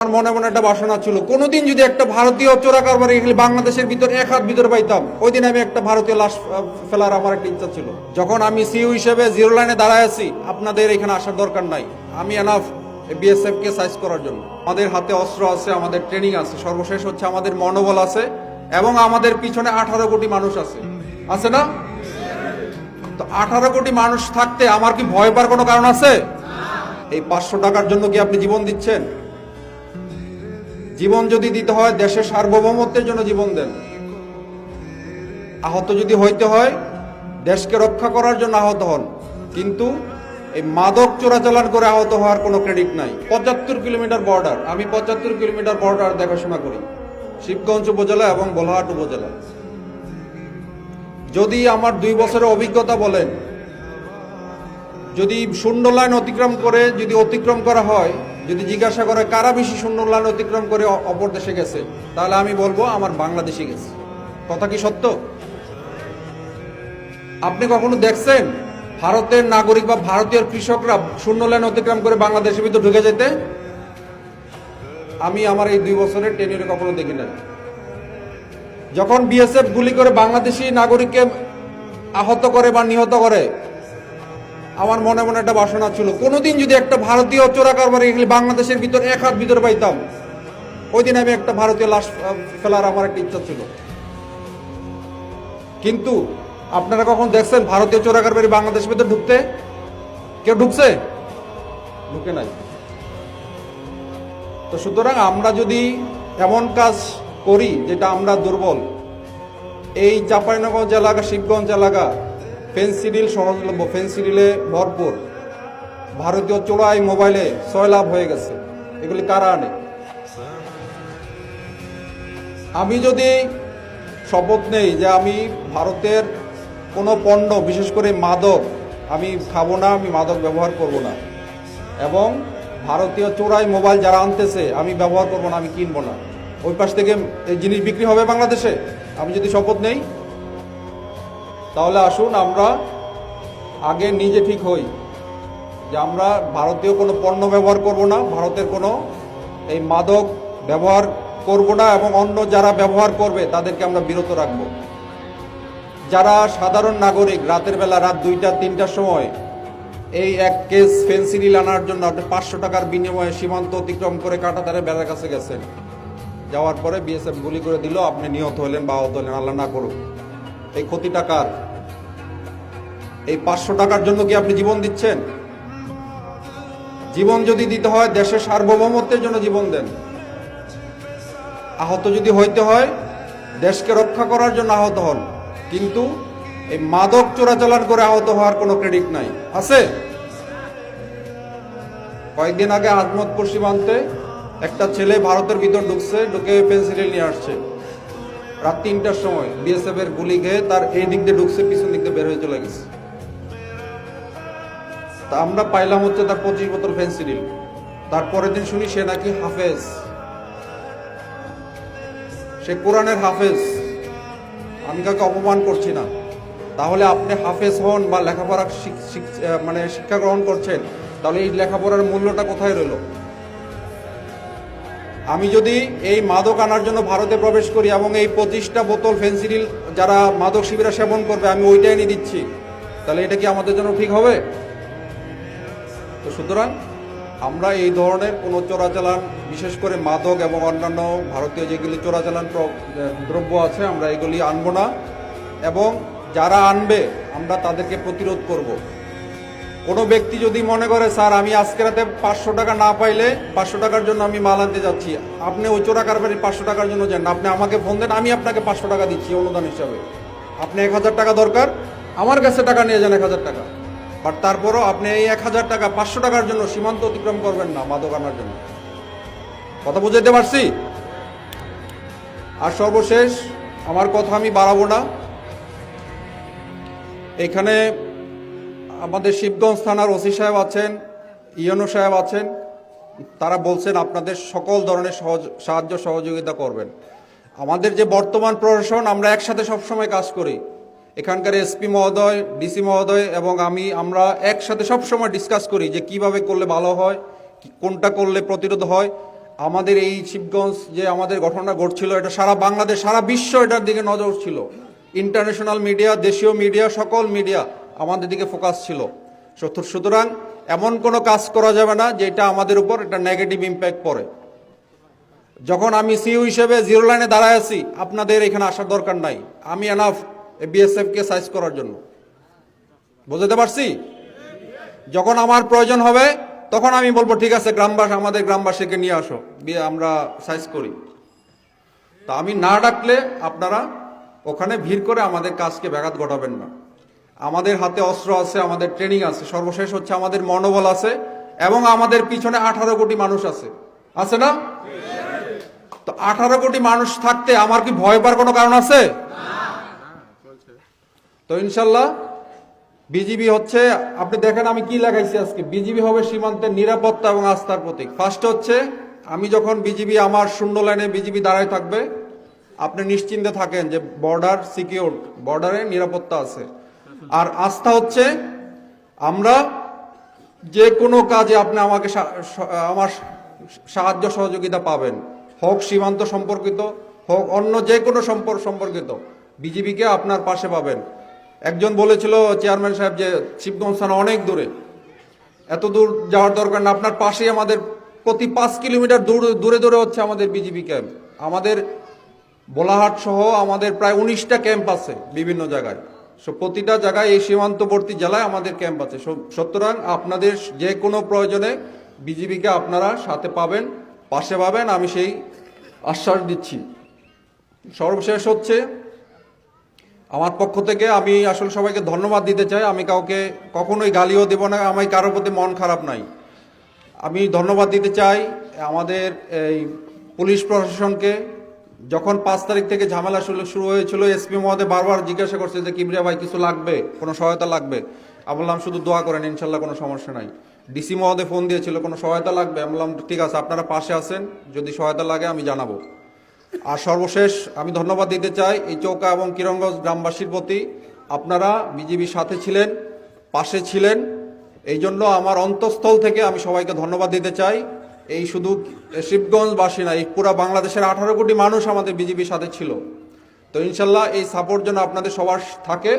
আমার মনে মনে একটা বাসনা ছিল, কোনোদিন যদি একটা ভারতীয় চোরা কারবারি এখানে বাংলাদেশের ভিতর এক হাত ভিতর পাইতাম ওই দিন আমি একটা ভারতীয় লাশ ফেলার আমার একটা ইচ্ছা ছিল। যখন আমি সিইউ হিসেবে জিরো লাইনে দাঁড়ায় আছি, আপনাদের এখানে আসার দরকার নাই। আমি এনাফ বিএসএফ কে সাইজ করার জন্য। আমাদের হাতে অস্ত্র আছে, আমাদের ট্রেনিং আছে, সর্বশেষ হচ্ছে আমাদের মনোবল আছে, এবং আমাদের পিছনে আঠারো কোটি মানুষ আছে। আছে না? তো আঠারো কোটি মানুষ থাকতে আমার কি ভয় পাওয়ার কোনো কারণ আছে? এই পাঁচশো টাকার জন্য কি আপনি জীবন দিচ্ছেন? জীবন যদি দিতে হয়, দেশের সার্বভৌমত্বের জন্য জীবন দেন। আহত যদি হইতে হয়, দেশকে রক্ষা করার জন্য আহত হন। কিন্তু এই মাদক চোরাচালান করে আহত হওয়ার কোনো ক্রেডিট নাই। পঁচাত্তর কিলোমিটার বর্ডার। আমি পঁচাত্তর কিলোমিটার বর্ডার দেখাশোনা করি। শিবগঞ্জ উপজেলা এবং বলহাট উপজেলা। যদি আমার দুই বছরের অভিজ্ঞতা বলেন, যদি শূন্য লাইন অতিক্রম করে, যদি অতিক্রম করা হয় যদি জিজ্ঞাসা করে কারা বেশি শূন্য লাইন অতিক্রম করে অপর দেশে গেছে, তাহলে আমি বলব আমার বাংলাদেশে গেছে। কথা কি সত্য? আপনি কখনো দেখছেন ভারতের নাগরিক বা ভারতীয় কৃষকরা শূন্য লাইন অতিক্রম করে বাংলাদেশের ভিতর ঢুকে যেতে? আমি আমার এই দুই বছরের টেনিয়রে কখনো দেখি না যখন বিএসএফ গুলি করে বাংলাদেশি নাগরিককে আহত করে বা নিহত করে আমার মনে মনে একটা বাসনা ছিল। কোনোদিন যদি একটা ভারতীয় চোরা কারবারি বাংলাদেশের ভিতর এক হাত ভিতরে পাইতাম, ওই দিন আমি একটা ভারতীয় লাশ ফেলার আমার একটা ইচ্ছা ছিল। কিন্তু আপনারা কখন দেখছেন ভারতীয় চোরা কারবারি বাংলাদেশের ভিতর ঢুকতে? কেউ ঢুকছে? ঢুকে নাই। তো সুতরাং আমরা যদি এমন কাজ করি যেটা আমরা দুর্বল, এই চাঁপাইনগঞ্জ এলাকা শিবগঞ্জ এলাকা ফেন্সিডিল সহজলভ্য ফেন্সিডিলে ভরপুর। ভারতীয় চোরাই মোবাইলে লাভ হয়ে গেছে। এগুলি কারা আনে? আমি যদি শপথ নেই যে আমি ভারতের কোনো পণ্য বিশেষ করে মাদক, আমি খাব না, আমি মাদক ব্যবহার করব না। এবং ভারতীয় চোরাই মোবাইল যারা আনতেছে, আমি ব্যবহার করব না, আমি কিনবো না। ওই পাশ থেকে এই জিনিস বিক্রি হবে বাংলাদেশে? আমি যদি শপথ নেই তাহলে আসুন আমরা আগে নিজে ঠিক হই যে আমরা ভারতীয় কোনো পণ্য ব্যবহার করব না, ভারতের কোনো এই মাদক ব্যবহার করব না এবং অন্য যারা ব্যবহার করবে তাদেরকে আমরা বিরত রাখব। যারা সাধারণ নাগরিক, রাতের বেলা রাত দুইটা, তিনটার সময় এই এক কেস ফেন্সিডিল আনার জন্য পাঁচশো টাকার বিনিময়ে সীমান্ত অতিক্রম করে কাটাতারে বেড়ার কাছে গেছেন। যাওয়ার পরে বিএসএফ গুলি করে দিল, আপনি নিহত হলেন বা আহত হলেন, আল্লাহ না করুক। এই ক্ষতি টাকার, এই পাঁচশো টাকার জন্য কি আপনি জীবন দিচ্ছেন? জীবন যদি দিতে হয়, দেশের সার্বভৌমত্বের জন্য জীবন দেন। আহত যদি হইতে হয়, দেশকে রক্ষা করার জন্য আহত হন। কিন্তু এই মাদক চোরাচালান করে আহত হওয়ার কোনো ক্রেডিট নাই। আছে? কয়েকদিন আগে আজমতপুর সীমান্তে একটা ছেলে ভারতের ভিতর ঢুকছে, ঢুকে পেন্সিল নিয়ে আসছে। রাত তিনটার সময় বিএসএফ এর গুলি খেয়ে তার এই দিক দিয়ে ঢুকছে, পিছন দিক দিয়ে বের হয়ে চলে গেছে। তা আমরা পাইলাম হচ্ছে তার পঁচিশ বোতল ফেন্সিডিল তারপরের দিন শুনি সে নাকি হাফেজ। সে কোরআনের হাফেজ। আমি কাউকে অপমান করছি না। তাহলে আপনি হাফেজ হন বা লেখাপড়া মানে শিক্ষা গ্রহণ করছেন, তাহলে এই লেখাপড়ার মূল্যটা কোথায় রইল? আমি যদি এই মাদক আনার জন্য ভারতে প্রবেশ করি এবং এই পঁচিশটা বোতল ফেন্সিডিল যারা মাদক শিবিরা সেবন করবে, আমি ওইটাই এনে দিচ্ছি। তাহলে এটা কি আমাদের জন্য ঠিক হবে? তো সুতরাং, আমরা এই ধরনের কোনো চোরাচালান, বিশেষ করে মাদক এবং অন্যান্য ভারতীয় যেগুলি চোরাচালান দ্রব্য আছে, আমরা এগুলি আনব না। এবং যারা আনবে, আমরা তাদেরকে প্রতিরোধ করব। কোনো ব্যক্তি যদি মনে করে, স্যার, আমি আজকে রাতে পাঁচশো টাকা না পাইলে পাঁচশো টাকার জন্য আমি মাল আনতে যাচ্ছি। আপনি ওই চোরা কারবারি পাঁচশো টাকার জন্য যান। আপনি আমাকে ফোন দেন, আমি আপনাকে পাঁচশো টাকা দিচ্ছি অনুদান হিসাবে। আপনি এক হাজার টাকা দরকার, আমার কাছে টাকা নিয়ে যান এক হাজার টাকা। বাট তারপরও আপনি এই এক হাজার টাকা পাঁচশো টাকার জন্য সীমান্ত অতিক্রম করবেন না মাদক আনার জন্য। কথা বুঝাইতে পারছি? আর সর্বশেষ, আমার কথা আমি বাড়াবো না। এখানে আমাদের শিবগঞ্জ থানার ওসি সাহেব আছেন, ইয়নো সাহেব আছেন, তারা বলছেন আপনাদের সকল ধরনের সহজ, সাহায্য সহযোগিতা করবেন। আমাদের যে বর্তমান প্রশাসন, আমরা একসাথে সবসময় কাজ করি। এখানকার এসপি মহোদয়, ডিসি মহোদয় এবং আমি, আমরা একসাথে সবসময় ডিসকাস করি যে কীভাবে করলে ভালো হয় কোনটা করলে প্রতিরোধ হয়। আমাদের এই শিবগঞ্জ যে আমাদের ঘটনা ঘটছিল, এটা সারা বাংলাদেশ, সারা বিশ্ব এটার দিকে নজর ছিল। ইন্টারন্যাশনাল মিডিয়া দেশীয় মিডিয়া সকল মিডিয়া আমাদের দিকে ফোকাস ছিল। সুতর- এমন কোনো কাজ করা যাবে না যেটা আমাদের উপর একটা নেগেটিভ ইম্প্যাক্ট পড়ে। যখন আমি সিইউ হিসেবে জিরো লাইনে দাঁড়ায় আছি, আপনাদের এখানে আসার দরকার নাই। আমি এনাফ বিএসএফ কে সাইজ করার জন্য। বুঝতে পারছি? যখন আমার প্রয়োজন হবে, তখন আমি বলব, ঠিক আছে, গ্রামবাসী, আমাদের গ্রামবাসীকে নিয়ে আসো দিয়ে আমরা সাইজ করি। তা আমি না ডাকলে আপনারা ওখানে ভিড় করে আমাদের কাজকে ব্যাঘাত ঘটাবেন না। আমাদের হাতে অস্ত্র আছে, আমাদের ট্রেনিং আছে, সর্বশেষ হচ্ছে আমাদের মনোবল আছে এবং আমাদের পিছনে আঠারো কোটি মানুষ আছে। আছে না? তো আঠারো কোটি মানুষ থাকতে আমার কি ভয় পাওয়ার কোনো কারণ আছে? তো ইনশাল্লাহ, বিজিবি হচ্ছে, আপনি দেখেন আমি কি লাগাইছি আজকে। বিজিবি হবে সীমান্তের নিরাপত্তা এবং আস্থার প্রতীক। ফার্স্ট হচ্ছে, আমি যখন বিজিবি আমার শূন্য লাইনে বিজিবি দাঁড়ায় থাকবে, আপনি নিশ্চিন্তে থাকেন যে বর্ডার সিকিউর বর্ডারে নিরাপত্তা আছে। আর আস্থা হচ্ছে আমরা যে কোনো কাজে আপনি আমাকে আমার সাহায্য সহযোগিতা পাবেন। হোক সীমান্ত সম্পর্কিত, হোক অন্য যে কোনো সম্পর্ক সম্পর্কিত। বিজিবিকে আপনার পাশে পাবেন। একজন বলেছিল চেয়ারম্যান সাহেব যে শিবগঞ্জ থানা অনেক দূরে। এত দূর যাওয়ার দরকার না। আপনার পাশেই আমাদের প্রতি পাঁচ কিলোমিটার দূর দূরে দূরে হচ্ছে আমাদের বিজিবি ক্যাম্প আমাদের বোলাহাট সহ আমাদের প্রায় উনিশটা ক্যাম্প আছে বিভিন্ন জায়গায়। সো প্রতিটা জায়গায় এই সীমান্তবর্তী জেলায় আমাদের ক্যাম্প আছে। সুতরাং আপনাদের যে কোনো প্রয়োজনে বিজিবিকে আপনারা সাথে পাবেন, পাশে পাবেন, আমি সেই আশ্বাস দিচ্ছি। সর্বশেষ হচ্ছে, আমার পক্ষ থেকে আমি আসলে সবাইকে ধন্যবাদ দিতে চাই। আমি কাউকে কখনোই গালিও দেব না, আমি কারোর প্রতি মন খারাপ নাই। আমি ধন্যবাদ দিতে চাই আমাদের এই পুলিশ প্রশাসনকে যখন পাঁচ তারিখ থেকে ঝামেলা শুরু হয়েছিল এসপি মহোদয় বারবার জিজ্ঞাসা করছে যে কিবরিয়া ভাই, কিছু লাগবে? কোনো সহায়তা লাগবে? আমি বললাম, শুধু দোয়া করেন, ইনশাল্লাহ কোনো সমস্যা নাই। ডিসি মহোদয় ফোন দিয়েছিল, কোনো সহায়তা লাগবে? আমি বললাম, ঠিক আছে, আপনারা পাশে আছেন, যদি সহায়তা লাগে আমি জানাব। আর সর্বশেষ আমি ধন্যবাদ দিতে চাই এই চৌকা এবং কিরঙ্গজ গ্রামবাসীর প্রতি। আপনারা বিজিবির সাথে ছিলেন, পাশে ছিলেন এই জন্য আমার অন্তঃস্থল থেকে আমি সবাইকে ধন্যবাদ দিতে চাই। এই শুধু শিবগঞ্জবাসী না, এই পুরো বাংলাদেশের আঠারো কোটি মানুষ আমাদের বিজিবির সাথে ছিল। তো ইনশাল্লাহ এই সাপোর্ট যেন আপনাদের সবার থাকে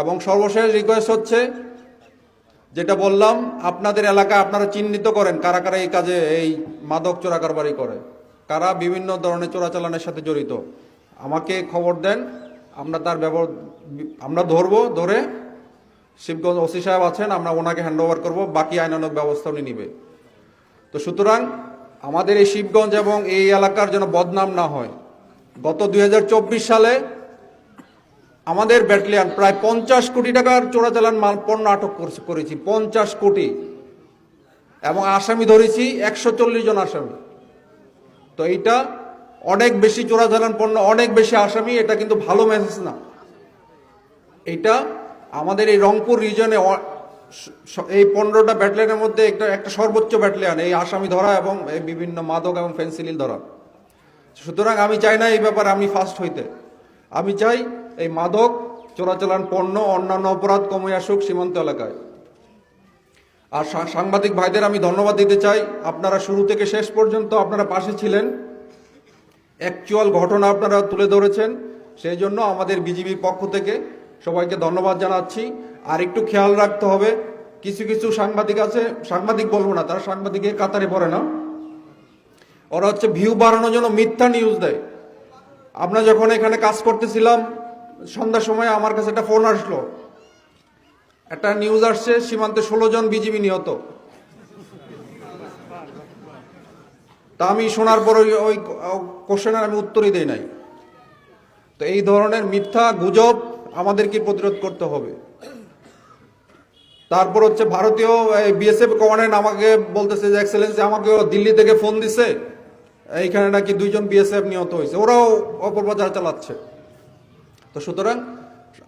এবং সর্বশেষ রিকোয়েস্ট হচ্ছে, যেটা বললাম, আপনাদের এলাকায় আপনারা চিহ্নিত করেন কারা কারা এই কাজে এই মাদক চোরা কারবারি করে। কারা বিভিন্ন ধরনের চোরাচালানের সাথে জড়িত। আমাকে খবর দেন, আমরা তার ব্যবহার, আমরা ধরবো, ধরে শিবগঞ্জ ওসি সাহেব আছেন, আমরা ওনাকে হ্যান্ড ওভার করব, বাকি আইনানুক ব্যবস্থা উনি নিবে। তো সুতরাং আমাদের এই শিবগঞ্জ এবং এই এলাকার যেন বদনাম না হয়। গত দু হাজার চব্বিশ সালে আমাদের ব্যাটালিয়ান প্রায় পঞ্চাশ কোটি টাকার চোরাচালান মাল, পণ্য আটক করছে- পঞ্চাশ কোটি। এবং আসামি ধরেছি একশো চল্লিশ জন আসামি। তো এইটা অনেক বেশি চোরাচালান পণ্য, অনেক বেশি আসামি, এটা কিন্তু ভালো মেসেজ না। এটা আমাদের এই রংপুর রিজনে এই পনেরোটা ব্যাটালিয়নের মধ্যে একটা একটা সর্বোচ্চ ব্যাটালিয়ন এই আসামি ধরা এবং এই বিভিন্ন মাদক এবং ফেন্সিলিল ধরা। সুতরাং আমি চাই না এই ব্যাপারে আমি ফার্স্ট হইতে। আমি চাই এই মাদক, চোরাচালান পণ্য, অন্যান্য অপরাধ কমে আসুক সীমান্ত এলাকায়। আর সাংবাদিক ভাইদের আমি ধন্যবাদ দিতে চাই। আপনারা শুরু থেকে শেষ পর্যন্ত আপনারা পাশে ছিলেন। অ্যাকচুয়াল ঘটনা আপনারা তুলে ধরেছেন। সেই জন্য আমাদের বিজিবির পক্ষ থেকে সবাইকে ধন্যবাদ জানাচ্ছি। আর একটু খেয়াল রাখতে হবে কিছু কিছু সাংবাদিক আছে, সাংবাদিক বলব না, তারা সাংবাদিকের কাতারে পড়ে না। ওরা হচ্ছে ভিউ বাড়ানোর জন্য মিথ্যা নিউজ দেয়। আমরা যখন এখানে কাজ করতেছিলাম, সন্ধ্যার সময় আমার কাছে একটা ফোন আসলো। একটা নিউজ আসছে, সীমান্তে ষোলো জন বিজিবি নিহত। তা আমি শোনার পর ওই কোশ্চেনের আমি উত্তরই দেই নাই। তো এই ধরনের মিথ্যা গুজব আমাদেরকে প্রতিরোধ করতে হবে। তারপর হচ্ছে ভারতীয় বিএসএফ কমান্ডেন্ট আমাকে বলতেছে যে এক্সেলেন্সি আমাকে দিল্লি থেকে ফোন দিছে। এইখানে নাকি দুইজন বিএসএফ নিহত হয়েছে। ওরাও অপপ্রচার চালাচ্ছে। তো সুতরাং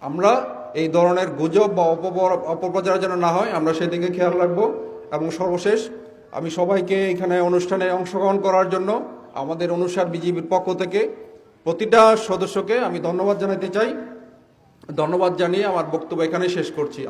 আমরা এই ধরনের গুজব বা অপপ্র- অপপ্রচার যেন না হয়, আমরা সেদিকে খেয়াল রাখব। এবং সর্বশেষ, আমি সবাইকে এখানে অনুষ্ঠানে অংশগ্রহণ করার জন্য, আমাদের অনুসার বিজিবির পক্ষ থেকে প্রতিটা সদস্যকে আমি ধন্যবাদ জানাতে চাই। ধন্যবাদ জানিয়ে আমার বক্তব্য এখানে শেষ করছি।